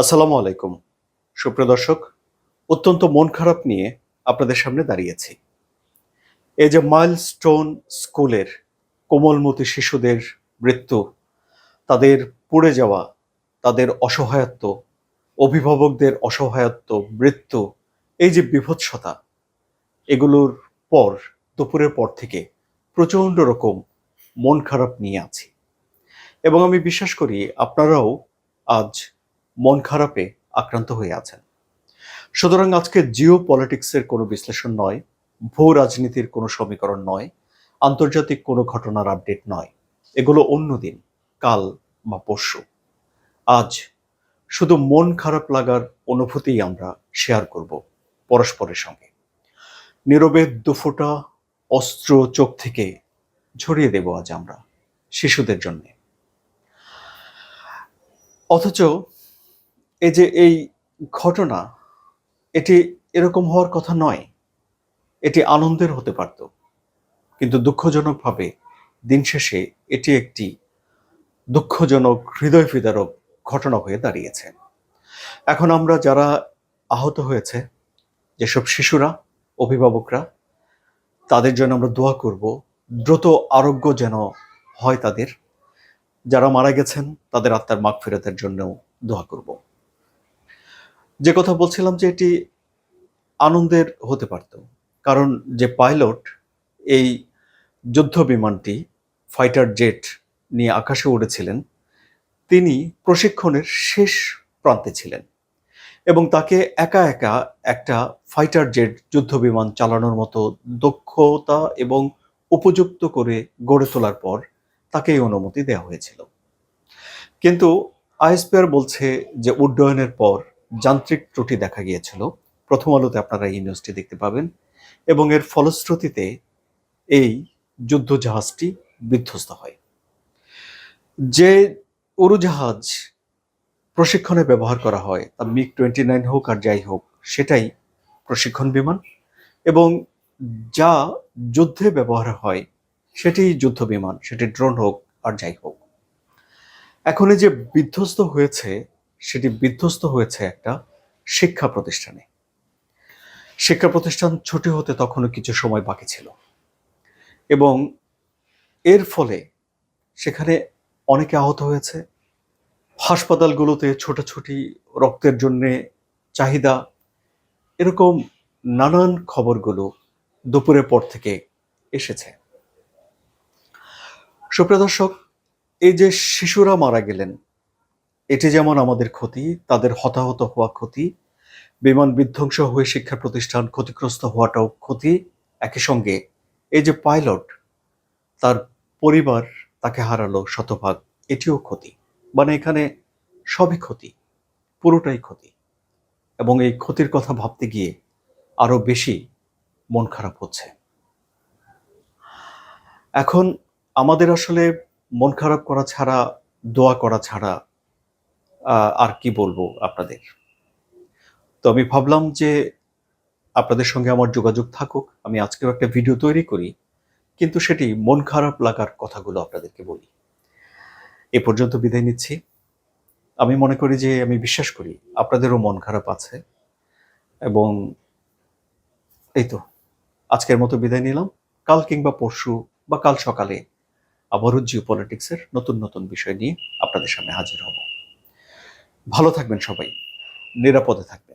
আসসালামু আলাইকুম। সুপ্রিয় দর্শক, অত্যন্ত মন খারাপ নিয়ে আপনাদের সামনে দাঁড়িয়েছি। এই যে মাইলস্টোন স্কুলের কোমলমতি শিশুদের মৃত্যু, তাদের পড়ে যাওয়া, তাদের অসহায়ত্ব, অভিভাবকদের অসহায়ত্ব, মৃত্যু, এই যে বিভৎসতা, এগুলোর পর, দুপুরের পর থেকে প্রচণ্ড রকম মন খারাপ নিয়ে আছি। এবং আমি বিশ্বাস করি আপনারাও আজ মন খারাপে আক্রান্ত হয়ে আছেন। সুতরাং আজকে জিও পলিটিক্সের কোনো বিশ্লেষণ নয়, ভূ রাজনীতির কোনো সমীকরণ নয়, আন্তর্জাতিক কোনো ঘটনার আপডেট নয়। এগুলো অন্য দিন, কাল বা পরশু। আজ শুধু মন খারাপ লাগার অনুভূতিই আমরা শেয়ার করব পরস্পরের সঙ্গে। নীরবে দুফোটা অস্ত্র চোখ থেকে ঝরিয়ে দেব আজ আমরা শিশুদের জন্য। অথচ এই যে এই ঘটনা, এটি এরকম হওয়ার কথা নয়। এটি আনন্দের হতে পারত। কিন্তু দুঃখজনকভাবে দিন শেষে এটি একটি দুঃখজনক, হৃদয় বিদারক ঘটনা হয়ে দাঁড়িয়েছে। এখন আমরা যারা আহত হয়েছে, যেসব শিশুরা, অভিভাবকরা, তাদের জন্য আমরা দোয়া করব, দ্রুত আরোগ্য যেন হয় তাদের। যারা মারা গেছেন, তাদের আত্মার মাগ ফেরতের জন্যও দোয়া করব। যে কথা বলছিলাম যে এটি আনন্দের হতে পারত, কারণ যে পাইলট এই যুদ্ধ বিমানটি, ফাইটার জেট নিয়ে আকাশে উড়েছিলেন, তিনি প্রশিক্ষণের শেষ প্রান্তে ছিলেন এবং তাকে একা একা একটা ফাইটার জেট যুদ্ধ বিমান চালানোর মতো দক্ষতা এবং উপযুক্ত করে গড়ে তোলার পর তাকে এই অনুমতি দেওয়া হয়েছিল। কিন্তু আইএসপিআর বলছে যে উড্ডয়নের পর যান্ত্রিক ত্রুটি দেখা গিয়েছিল। প্রথম আলোতে আপনারা এই নিউজটি দেখতে পাবেন এবং এর ফলশ্রুতিতে এই যুদ্ধ জাহাজটি বিধ্বস্ত হয়। যে উড়োজাহাজ প্রশিক্ষণে ব্যবহার করা হয় তা মিগ টোয়েন্টি নাইন হোক আর যাই হোক, সেটাই প্রশিক্ষণ বিমান এবং যা যুদ্ধে ব্যবহার হয়, সেটি যুদ্ধ বিমান, সেটি ড্রোন হোক আর যাই হোক। এখন যে বিধ্বস্ত হয়েছে সেটি বিধ্বস্ত হয়েছে একটা শিক্ষা প্রতিষ্ঠানে। শিক্ষা প্রতিষ্ঠান ছুটি হতে তখনও কিছু সময় বাকি ছিল। এবং এর ফলে সেখানে অনেকে আহত হয়েছে। হাসপাতালগুলোতে ছোটাছুটি, রক্তের জন্যে চাহিদা, এরকম নানান খবরগুলো দুপুরের পর থেকে এসেছে। সুপ্রিয় দর্শক, এই যে শিশুরা মারা গেলেন এটি যেমন আমাদের ক্ষতি, তাদের হতাহত হওয়া ক্ষতি, বিমান বিধ্বংস হয়ে শিক্ষা প্রতিষ্ঠান ক্ষতিগ্রস্ত হওয়াটাও ক্ষতি। একই সঙ্গে এই যে পাইলট, তার পরিবার তাকে হারালো শতভাগ, এটিও ক্ষতি। মানে এখানে সবই ক্ষতি, পুরোটাই ক্ষতি। এবং এই ক্ষতির কথা ভাবতে গিয়ে আরও বেশি মন খারাপ হচ্ছে। এখন আমাদের আসলে মন খারাপ করা ছাড়া, দোয়া করা ছাড়া আর কি বলব আপনাদের? তো আমি ভাবলাম যে আপনাদের সঙ্গে আমার যোগাযোগ থাকুক, আমি আজকেও একটা ভিডিও তৈরি করি, কিন্তু সেটি মন খারাপ লাগার কথাগুলো আপনাদেরকে বলি। এ পর্যন্ত বিদায় নিচ্ছি। আমি মনে করি যে আমি বিশ্বাস করি আপনাদেরও মন খারাপ আছে এবং এই তো, আজকের মতো বিদায় নিলাম। কাল কিংবা পরশু বা কাল সকালে আবারও জিও পলিটিক্সের নতুন নতুন বিষয় নিয়ে আপনাদের সামনে হাজির হব। ভালো থাকবেন সবাই নিরাপদে থাকবেন।